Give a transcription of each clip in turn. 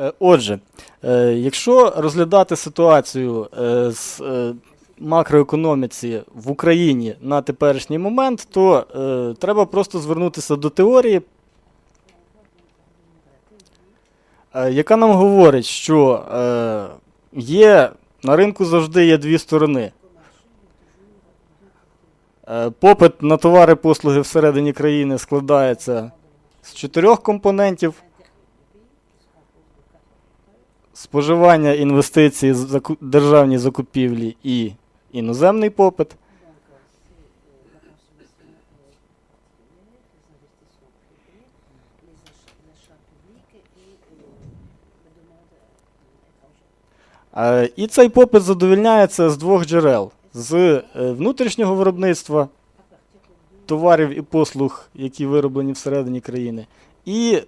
Е, Отже, е, якщо розглядати ситуацію е, з макроекономіці в Україні на теперішній момент, то треба просто звернутися до теорії, яка нам говорить, що є на ринку завжди є дві сторони. Попит на товари послуги всередині країни складається з чотирьох компонентів. Споживання інвестицій, державні закупівлі і іноземний попит. І цей попит задовільняється з двох джерел: з е, внутрішнього виробництва товарів і послуг, які вироблені всередині країни, і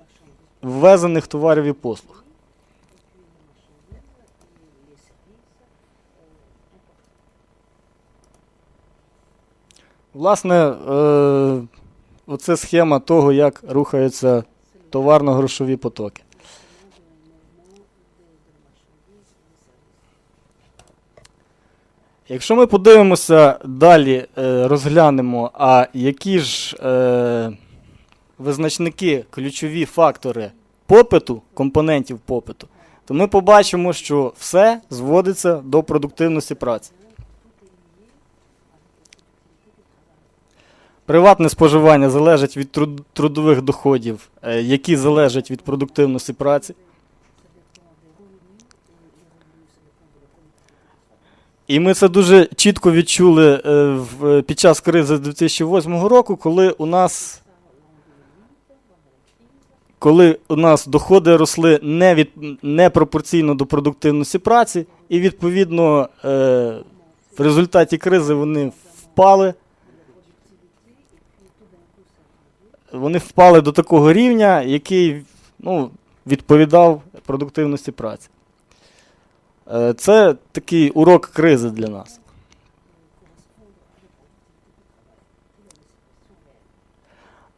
ввезених товарів і послуг. Власне, е, оце схема того, як рухаються товарно-грошові потоки. Якщо ми подивимося далі, е, розглянемо, а які ж е, визначники, ключові фактори попиту, компонентів попиту, то ми побачимо, що все зводиться до продуктивності праці. Приватне споживання залежить від труд- трудових доходів, е, які залежать від продуктивності праці. І ми це дуже чітко відчули е, в, під час кризи 2008 року, коли у нас, коли у нас доходи росли не, від, не пропорційно до продуктивності праці, і відповідно е, в результаті кризи вони впали. Вони впали до такого рівня, який ну, відповідав продуктивності праці. Е, Це такий урок кризи для нас.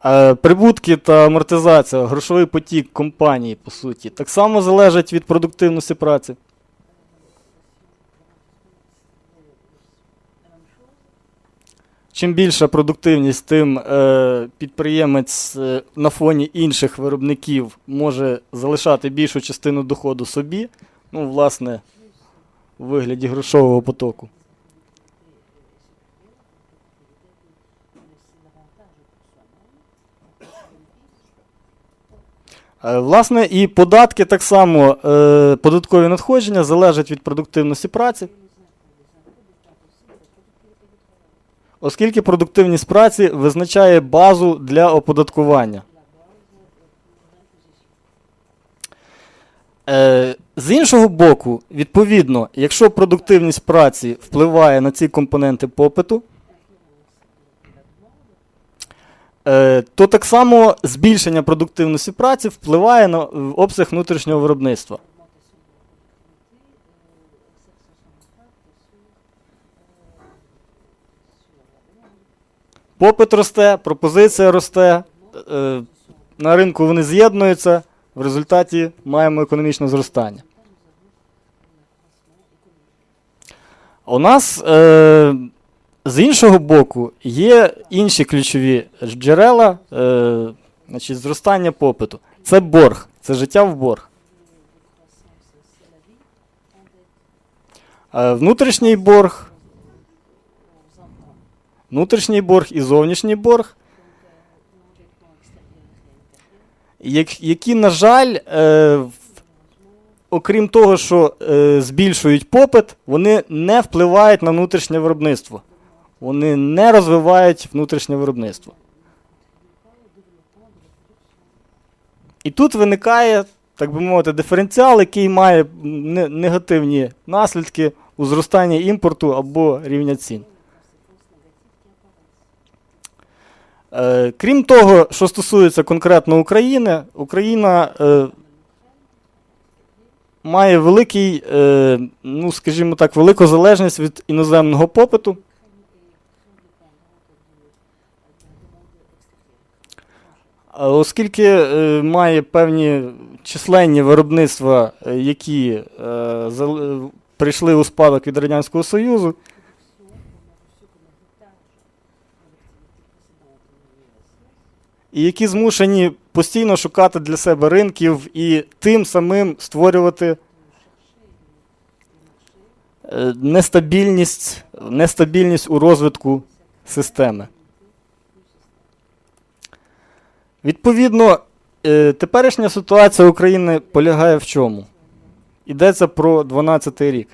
Е, Прибутки та амортизація, грошовий потік компанії, по суті, так само залежать від продуктивності праці. Чим більша продуктивність, тим е, підприємець е, на фоні інших виробників може залишати більшу частину доходу собі. Ну, власне, у вигляді грошового потоку. Е, Власне, і податки так само, е, податкові надходження залежать від продуктивності праці. Оскільки продуктивність праці визначає базу для оподаткування. Е, з іншого боку, відповідно, якщо продуктивність праці впливає на ці компоненти попиту, е, то так само збільшення продуктивності праці впливає на обсяг внутрішнього виробництва. Попит росте, пропозиція росте, е, на ринку вони з'єднуються, в результаті маємо економічне зростання. У нас е, з іншого боку є інші ключові джерела е, значить, зростання попиту. Це борг, це життя в борг. Внутрішній борг, внутрішній борг і зовнішній борг, які, на жаль, е, окрім того, що е, збільшують попит, вони не впливають на внутрішнє виробництво. Вони не розвивають внутрішнє виробництво. І тут виникає, так би мовити, диференціал, який має негативні наслідки у зростанні імпорту або рівня цін. Е, Крім того, що стосується конкретно України, Україна е, має великий, е, ну скажімо так, велику залежність від іноземного попиту. Оскільки е, має певні численні виробництва, е, які е, е, прийшли у спадок від Радянського Союзу, і які змушені постійно шукати для себе ринків і тим самим створювати е, нестабільність, нестабільність у розвитку системи. Відповідно, е, теперішня ситуація України полягає в чому? Йдеться про 12 рік.